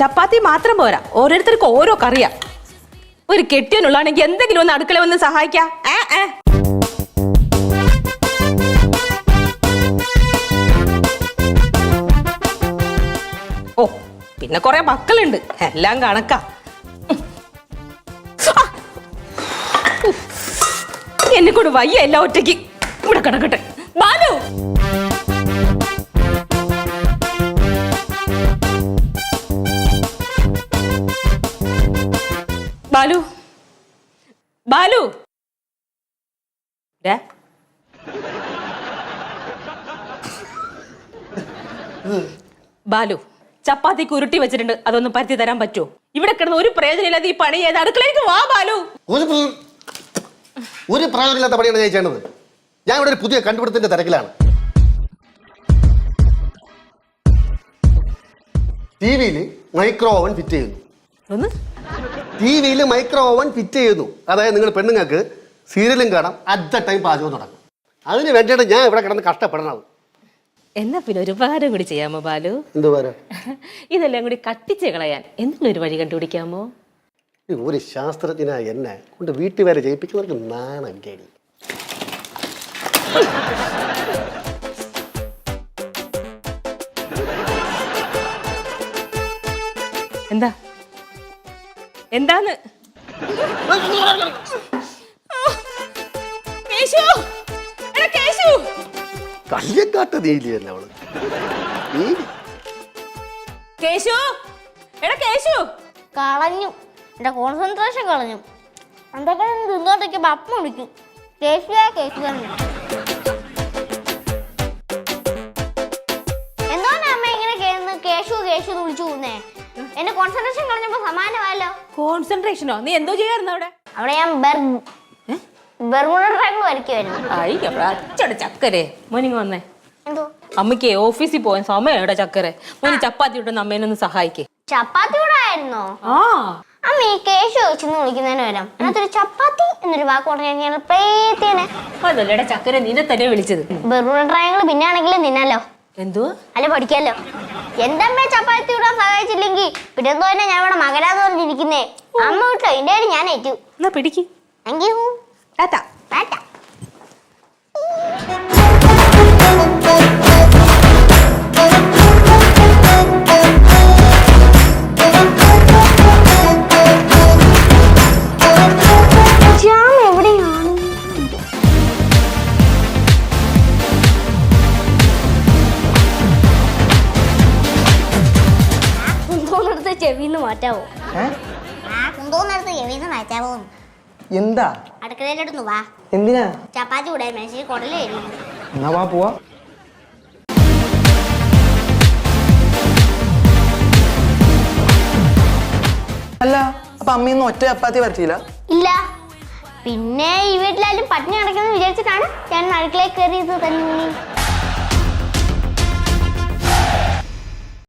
ചപ്പാത്തി മാത്രം പോരാ. ഓരോരുത്തർക്കും ഓരോ കറിയാ. ഒരു കെട്ടിയനുള്ളാണെങ്കിൽ എന്തെങ്കിലും ഒന്ന് അടുക്കള വന്ന് സഹായിക്കാ. ഓ പിന്നെ കുറെ മക്കളുണ്ട്. എല്ലാം കണക്കാ. എന്നെ കൊണ്ട് വയ്യ എല്ലാം ഒറ്റയ്ക്ക്. ഇവിടെ കിടക്കട്ടെ. ബാലു! ബാലു. ബാലു. ബാലു ചപ്പാത്തിക്ക് ഉരുട്ടി വെച്ചിട്ടുണ്ട്. അതൊന്ന് പരത്തി തരാൻ പറ്റുമോ? ഇവിടെ കിടന്ന് ഒരു പ്രയോജനം ഇല്ലാതെ ഈ പണി ചെയ്ത് അടുക്കളയിലേക്ക് വാ ബാലു. ഒരു പ്ര- ഒരു പ്രയോജനമില്ലാത്ത പണിയാണ് ഞാൻ ചെയ്യേണ്ടത്. ഞാൻ ഇവിടെ ഒരു പുതിയ കണ്ടുപിടുത്തിന്റെ തിരക്കിലാണ്. ടി വിയിൽ മൈക്രോ ഓവൻ ഫിറ്റ് ചെയ്യുന്നു. ഒന്ന്. ടി വിയിൽ മൈക്രോ ഓവൻ ഫിറ്റ് ചെയ്യുന്നു അതായത് നിങ്ങൾ പെണ്ണുങ്ങൾക്ക് സീരിയലും കാണാം അറ്റ് ദ ടൈം പാചകം തുടങ്ങും. അതിന് വേണ്ടിയിട്ട് ഞാൻ ഇവിടെ കിടന്ന് കഷ്ടപ്പെടണത്. എന്നാ പിന്നെ ഒരു ഉപകാരം കൂടി ചെയ്യാമോ ബാലു? ഇതെല്ലാം കൂടി കട്ടിച്ച് കളയാൻ എന്തെങ്കിലും ഒരു വഴി കണ്ടുപിടിക്കാമോ? ഒരു ശാസ്ത്രജ്ഞനായ എന്നെ കൊണ്ട് വീട്ടിൽ വരെ ജയിപ്പിക്കുന്നവർക്ക് നാണം കേടി എന്താ? എന്താന്ന്? കേശു എടാ കേശു. അവൾ? നീലി കേശു എടാ കേശു. കളഞ്ഞു. എന്റെ കോൺസെൻട്രേഷൻ കളഞ്ഞു. എന്തൊക്കെ തിന്നോട്ടേക്ക് അപ്പം വിളിക്കും. കേശുവാ കേശു എന്താണ് അമ്മ ഇങ്ങനെ കേന്ന് കേശു കേശു എന്ന് വിളിച്ചു പോകുന്നേ എന്റെ കോൺസെൻട്രേഷൻ കളഞ്ഞപ്പോ സമാനമായല്ലോ. കോൺസെൻട്രേഷനോ നീ എന്തോ ചെയ്യായിരുന്നു അവിടെ? അവിടെ ഞാൻ ബെർമുഡ ട്രാങ്കിൾ ആയി അയ്യ അച്ചട ചക്കരെ. മോനിങ് വന്നേ. എന്തോ? അമ്മയ്ക്ക് ഓഫീസിൽ പോകാൻ സമയം ചക്കരേ. മോനി ചപ്പാത്തി ഇട്ടുന്ന അമ്മേനൊന്ന് സഹായിക്കേ. ചപ്പാത്തി കൂടെ ആയിരുന്നോ? ആ. അമ്മ ഈ കേശു വെച്ചെന്ന് വിളിക്കുന്നതിന് വരാം അതിനകത്തൊരു ചപ്പാത്തി എന്നൊരു വാക്ക് പറഞ്ഞു കഴിഞ്ഞാൽ പ്രേത്തേനെ അതല്ലേടാ ചക്കരെ നിന്നെ തന്നെ വിളിച്ചത്. ബെർമുഡ ട്രയാങ്കിൾ പിന്നെ ആണെങ്കിലും തിന്നാലോ. എന്തോ അല്ല പഠിക്കാലോ. എന്തമ്മേ ചപ്പാത്തി ഇടാൻ സഹായിച്ചില്ലെങ്കിൽ? പിന്നെന്തോ തന്നെ ഞാൻ ഇവിടെ മകരാന്ന് പറഞ്ഞിരിക്കുന്നേ. അമ്മ വിട്ടോ എന്റെ കയ്യിൽ ഞാൻ ഏറ്റു. എന്നാ പിടിക്ക്. താങ്ക് യു ടാറ്റ. ടാറ്റ. ചെവിന്ന് മാറ്റാവോ? ആ കുന്തോന്നെടുത്ത് ചെവിന്ന് മാറ്റാവോ? എന്താ? വാ. എന്തിനാ? ചപ്പാത്തി കൂടെ മേശയിൽ കുടലേ എന്നാ വാ പോവാ. അല്ല അപ്പൊ അമ്മയൊന്നും ഒറ്റ ചപ്പാത്തി പറ്റിയില്ല ഇല്ല. പിന്നെ ഈ വീട്ടിലായാലും പട്ടിണി കിടക്കുന്നു വിചാരിച്ചിട്ടാണ് ഞാൻ അടുക്കളയിൽ കയറിയത് തന്നെ.